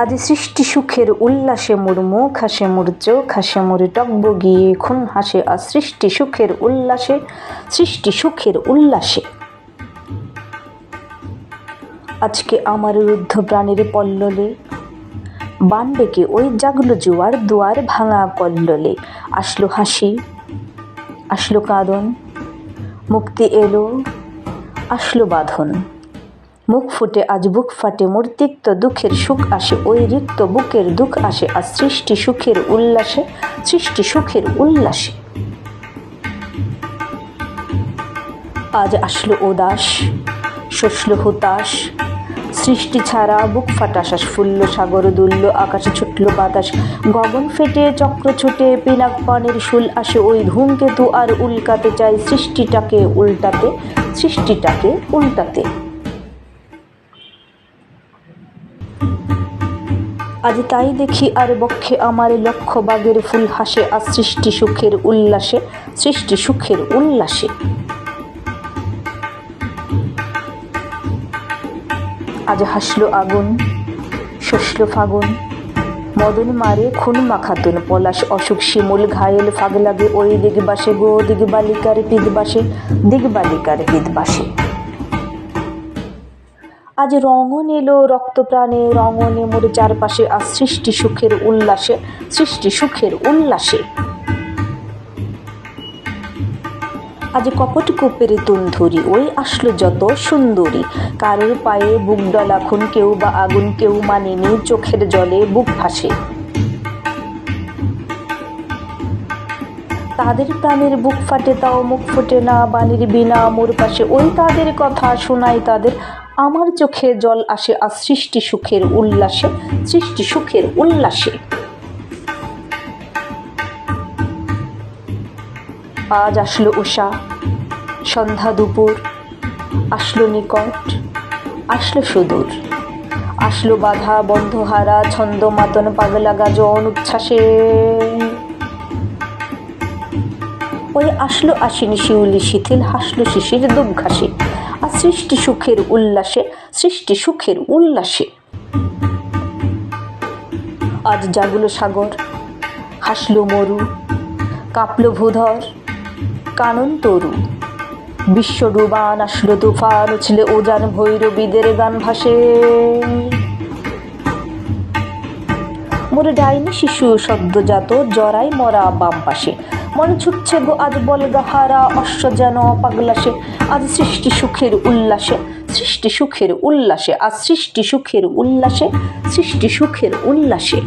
আজ সৃষ্টি সুখের উল্লাসে মোর মুখ হাসে মোর চোখ হাসে মোর টকবগিয়ে খুন হাসে আর সৃষ্টি সুখের উল্লাসে, সৃষ্টি সুখের উল্লাসে। আজকে আমার রুদ্ধ প্রাণের পল্ললে বান ডেকে ওই জাগলো জোয়ার দুয়ার ভাঙা কল্লোলে। আসলো হাসি, আসলো কাঁদন, মুক্তি এলো, আসলো বাঁধন। মুখ ফুটে আজ বুক ফাটে মোর তিক্ত দুঃখের সুখ আসে, ওই রিক্ত বুকের দুঃখ আসে আর সৃষ্টি সুখের উল্লাসে, সৃষ্টি সুখের উল্লাসে। আজ আসলো উদাস শসলো হুতাশ, সৃষ্টি ছাড়া বুক ফাটা শ্বাস ফুললো সাগর দুললো, আকাশে ছুটলো বাতাস, গগন ফেটে চক্র ছুটে, পিনাক পানের শুল আসে ওই ধূমকেতু, আর উল্কাতে চাই সৃষ্টিটাকে উল্টাতে সৃষ্টিটাকে উল্টাতে। আজ তাই দেখি আর বক্ষে আমার লক্ষ বাগের ফুল হাসে, আর সৃষ্টি সুখের উল্লাসে, সৃষ্টি সুখের উল্লাসে। আজ হাসলো আগুন শসলো ফাগুন, মদন মারে খুন মাখাতুন পলাশ, অসুখ শিমুল ঘায়েল ফাগ লাগে ওই দিগবাসে গো দিগবালিকার পিদবাসে দিগবালিকার পিদবাসে আজ রঙন এলো রক্ত প্রাণে রঙনে মোর চারপাশে আর সৃষ্টি সুখের উল্লাসে, সৃষ্টি সুখের উল্লাসে। আজ কপট কূপের তুন্ধুরি, ওই আসলো যত সুন্দরী। কারোর পায়ে বুক ডলা খুন কেউ বা আগুন কেউ মানেনি, চোখের জলে বুক ভাসে। তাদের প্রাণের বুক ফাটে তাও মুখ ফোটে না, বাণীর বিনা, মোর পাশে ওই তাদের কথা, শোনাই তাদের আমার চোখে জল আসে আর সৃষ্টি সুখের উল্লাসে, সৃষ্টি সুখের উল্লাসে। আজ আসলো উষা, সন্ধ্যা দুপুর, আসলো নিকট, আসলো সুদূর। আসলো বাধা, বন্ধহারা ছন্দ মাতন পাগলা গাজন উচ্ছ্বাসে। ওই আসলো আসিনি শিউলি শিথিল, হাসলো শিশির দুপ ঘাসে আর সৃষ্টি সুখের উল্লাসে, সৃষ্টি সুখের উল্লাসে। আজ জাগলো সাগর, হাসলো মরু, কাঁপলো ভূধর, কানন তরু। বিশ্ব ডুবান আসলো তুফান, উছলে ওজান ভৈরবীদের গান ভাসে। মোরে ডাইনি শিশু সদ্যজাত জরাই মরা বাম পাশে। মনে ছুটছে গো আজ বলগাহারা অশ্ব যেন পাগলাসে। আজ সৃষ্টি সুখের উল্লাসে, সৃষ্টি সুখের উল্লাসে, আজ সৃষ্টি সুখের উল্লাসে, সৃষ্টি সুখের উল্লাসে।